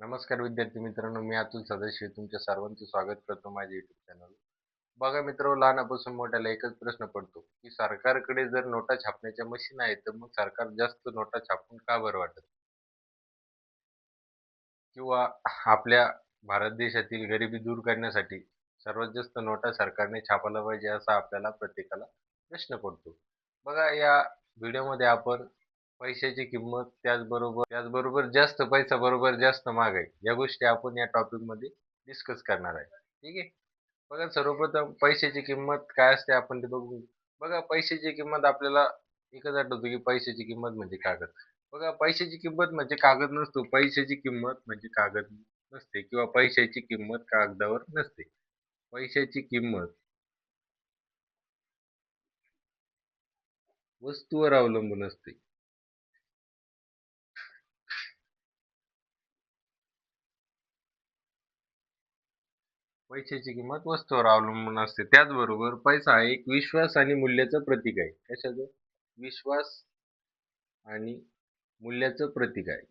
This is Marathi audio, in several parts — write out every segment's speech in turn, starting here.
नमस्कार विद्यार्थी मित्रांनो मी अतुल सदस्य तुमच्या सर्वांचं स्वागत करतो माझ्या युट्यूब चॅनल बघा मित्र लहानापासून मोठ्याला एकच प्रश्न पडतो की सरकारकडे जर नोटा छापण्याच्या मशीन आहेत तर मग सरकार जास्त नोटा छापून का बरं वाटत? किंवा आपल्या भारत देशातील गरिबी दूर करण्यासाठी सर्वात जास्त नोटा सरकारने छापायला पाहिजे असा आपल्याला प्रत्येकाला प्रश्न पडतो. बघा या व्हिडिओमध्ये आपण पैशाची किंमत त्याचबरोबर त्याचबरोबर जास्त पैसा बरोबर जास्त महागाई या गोष्टी आपण या टॉपिकमध्ये डिस्कस करणार आहे. ठीक आहे? बघा सर्वप्रथम पैशाची किंमत काय असते आपण ते बघू. बघा पैशाची किंमत आपल्याला एकच आठवतो की पैशाची किंमत म्हणजे कागद. बघा पैशाची किंमत म्हणजे कागद नसतो. पैशाची किंमत म्हणजे कागद नसते किंवा पैशाची किंमत कागदावर नसते. पैशाची किंमत वस्तूवर अवलंबून असते. पैशाची किंमत वस्तूवर अवलंबून असते. त्याचबरोबर पैसा हा एक विश्वास आणि मूल्याचं प्रतीक आहे. कशाचं? विश्वास आणि मूल्याचं प्रतीक आहे.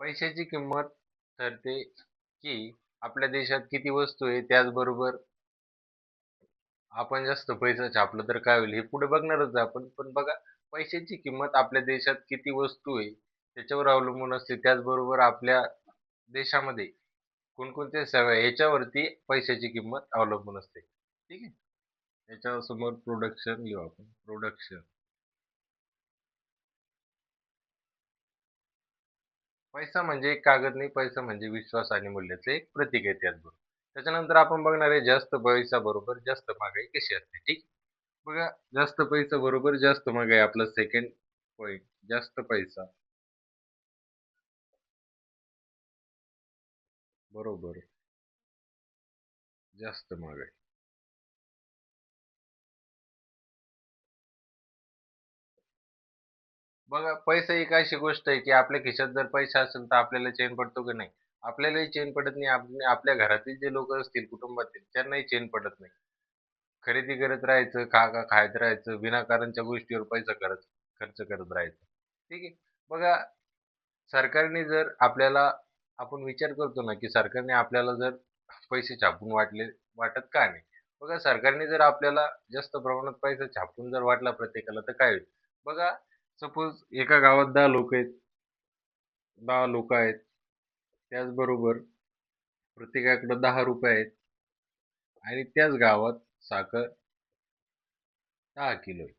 पैशाची किंमत ठरते की आपल्या देशात किती वस्तू आहे त्याचबरोबर आपण जास्त पैसा छापलं तर काय होईल? हे पुढे बघणारच आपण. पण बघा पैशाची किंमत आपल्या देशात किती वस्तू आहे त्याच्यावर अवलंबून असते. त्याचबरोबर आपल्या देशामध्ये कोणकोणत्या सेवा याच्यावरती पैशाची किंमत अवलंबून असते. ठीक आहे? याच्या समोर प्रोडक्शन लिहू आपण. प्रोडक्शन पैसा म्हणजे एक कागद नाही पैसा म्हणजे विश्वास आणि मूल्याचं एक प्रतीक आहे त्याचबरोबर. त्याच्यानंतर आपण बघणार आहे जास्त पैसा बरोबर जास्त महागाई कशी असते ठीक? बघा जास्त पैसा बरोबर जास्त महागाई आपला सेकंड पॉइंट जास्त पैसा बरोबर. जास्त महागाई. बघा पैसा एक अशी गोष्ट आहे की आपल्या खिशात जर पैसा असेल तर आपल्याला चेन पडतो की नाही? आपल्यालाही चेन पडत नाही. आप- आपल्या घरातील जे लोक असतील कुटुंबातील त्यांनाही चेन पडत नाही. खरेदी करत राहायचं खा खा खायत राहायचं विनाकारणच्या गोष्टीवर पैसा करत खर्च करत राहायचं. ठीक आहे? बघा सरकारने जर आपल्याला आपण विचार करतो ना की सरकारने आपल्याला जर पैसे छापून वाटले वाटत का नाही? बघा सरकारने जर आपल्याला जास्त प्रमाणात पैसा छापून जर वाटला प्रत्येकाला तर काय होईल? बघा सपोज एका गावात दहा लोक आहेत. दहा लोक आहेत. त्याचबरोबर प्रत्येकाकडं दहा रुपये आहेत. आणि त्याच गावात साखर दहा किलो आहे.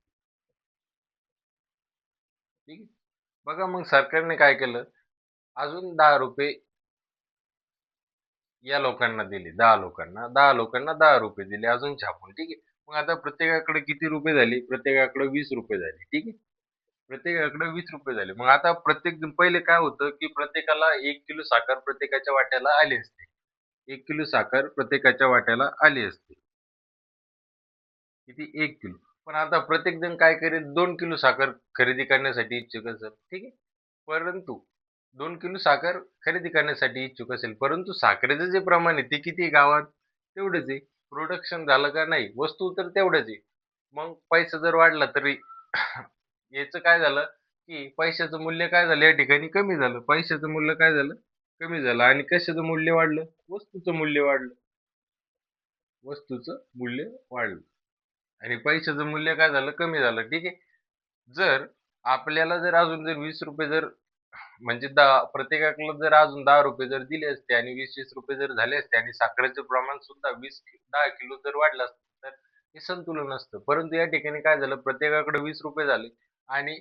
ठीक आहे? बघा मग सरकारने काय केलं? अजून दहा रुपये या लोकांना दिले दहा लोकांना दहा लोकांना दहा रुपये दिले अजून छापून. ठीक आहे? मग आता प्रत्येकाकडे किती रुपये झाले? प्रत्येकाकडे वीस रुपये झाले. ठीक आहे? प्रत्येकाकडे वीस रुपये झाले. मग आता प्रत्येक पहिले काय होतं की प्रत्येकाला एक किलो साखर प्रत्येकाच्या वाट्याला आली असते. एक किलो साखर प्रत्येकाच्या वाट्याला आली असते. किती? एक किलो. पण आता प्रत्येक जण काय करेल? दोन किलो साखर खरेदी करण्यासाठी इच्छुक असेल. ठीक आहे? परंतु दोन किलो साखर खरेदी करण्यासाठी इच्छुक असेल. परंतु साखरेचं जे प्रमाण आहे ते किती गावात? तेवढंच आहे. प्रोडक्शन झालं का नाही? वस्तू तर तेवढंच आहे. मग पैसा जर वाढला तरी याचं काय झालं की पैशाचं मूल्य काय झालं? या ठिकाणी कमी झालं. पैशाचं मूल्य काय झालं? कमी झालं. आणि कशाचं मूल्य वाढलं? वस्तूचं मूल्य वाढलं. वस्तूचं मूल्य वाढलं. आणि पैशाचं मूल्य काय झालं? कमी झालं. ठीक आहे? जर आपल्याला जर अजून जर वीस रुपये जर म्हणजे दहा प्रत्येकाला जर अजून दहा रुपये जर दिले असते आणि वीस वीस रुपये जर झाले असते आणि साखरेचं प्रमाण सुद्धा वीस दहा किलो जर वाढलं असतं तर हे संतुलन असतं परंतु या ठिकाणी काय झालं? प्रत्येकाकडे वीस रुपये झाले. आणि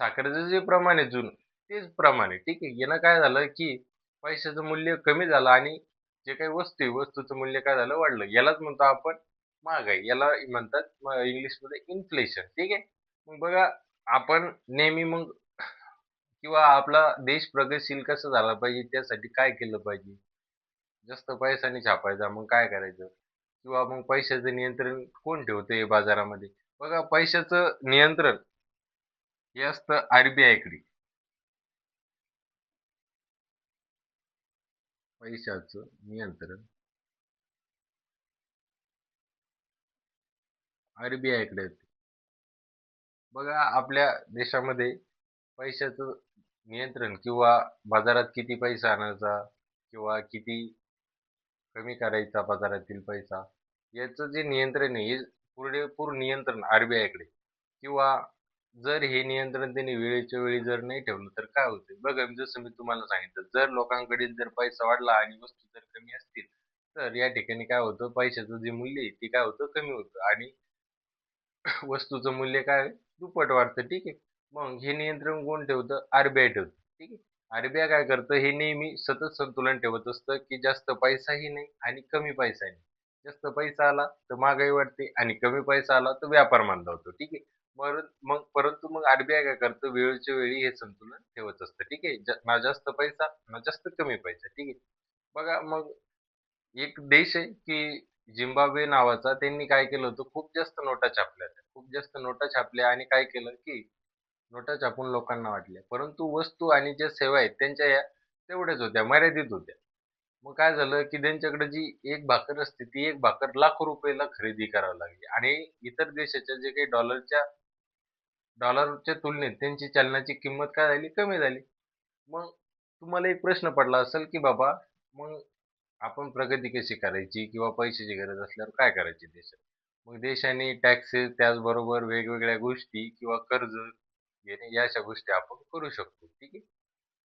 साखरेचं जे प्रमाण आहे जुनं तेच प्रमाण आहे. ठीक आहे यानं काय झालं की पैशाचं मूल्य कमी झालं आणि जे काही वस्तू आहे वस्तूचं मूल्य काय झालं वाढलं. यालाच म्हणतो आपण महागाई याला म्हणतात इंग्लिशमध्ये इन्फ्लेशन ठीक आहे? मग बघा आपण नेहमी मग किंवा आपला देश प्रगतशील कसं झाला पाहिजे त्यासाठी काय केलं पाहिजे? जास्त पैशाने छापायचा मग काय करायचं? किंवा मग पैशाचं नियंत्रण कोण ठेवतं बाजारामध्ये? बघा पैशाचं नियंत्रण हे असतं आरबीआय बी पैशाच पैशाचं नियंत्रण. आर.बी.आयकडे येते. बघा आपल्या देशामध्ये पैशाचं नियंत्रण किंवा बाजारात किती पैसा आणायचा किंवा किती कमी करायचा बाजारातील पैसा याचं जे नियंत्रण आहे हे पुरेपूर नियंत्रण आर.बी.आयकडे. किंवा जर हे नियंत्रण त्यांनी वेळेच्या वेळी जर नाही ठेवलं तर काय होते बघा जसं मी तुम्हाला सांगितलं जर लोकांकडे जर पैसा वाढला आणि वस्तू जर कमी असतील तर या ठिकाणी काय होतं? पैशाचं जे मूल्य आहे ते काय होतं? कमी होतं. आणि वस्तूचं मूल्य काय? दुप्पट वाढतं. ठीक आहे. मग हे नियंत्रण कोण ठेवतं? आर.बी.आय ठेवतं. ठीक आहे. आर.बी.आय काय करतं? हे नेहमी सतत संतुलन ठेवत असतं की जास्त पैसाही नाही आणि कमी पैसाही नाही. जास्त पैसा आला तर महागाई वाढते आणि कमी पैसा आला तर व्यापार मानला होतो ठीक आहे. मग मग परंतु मग आर.बी.आय काय करतं? वेळच्या वेळी हे संतुलन ठेवत असतं. ठीक आहे? ना जास्त पैसा ना जास्त कमी पैसा. ठीक आहे? बघा मग एक देश आहे की झिम्बाब्वे नावाचा त्यांनी काय केलं होतं? खूप जास्त नोटा छापल्या त्या. खूप जास्त नोटा छापल्या आणि काय केलं की नोटा छापून लोकांना वाटल्या. परंतु वस्तू आणि ज्या सेवा आहेत त्यांच्या या तेवढ्याच होत्या मर्यादित होत्या. मग काय झालं की त्यांच्याकडे जी एक भाकर असते ती एक भाकर लाखो रुपयाला खरेदी करावी लागली. आणि इतर देशाच्या जे काही डॉलरच्या डॉलरच्या तुलनेत त्यांची चलनाची किंमत काय झाली? कमी झाली. मग तुम्हाला एक प्रश्न पडला असेल की बाबा मग आपण प्रगती कशी करायची किंवा पैशाची गरज असल्यावर काय करायची देशात? मग देशाने टॅक्सेस त्याचबरोबर वेगवेगळ्या गोष्टी किंवा कर्ज घेणे या अशा गोष्टी आपण करू शकतो. ठीक आहे?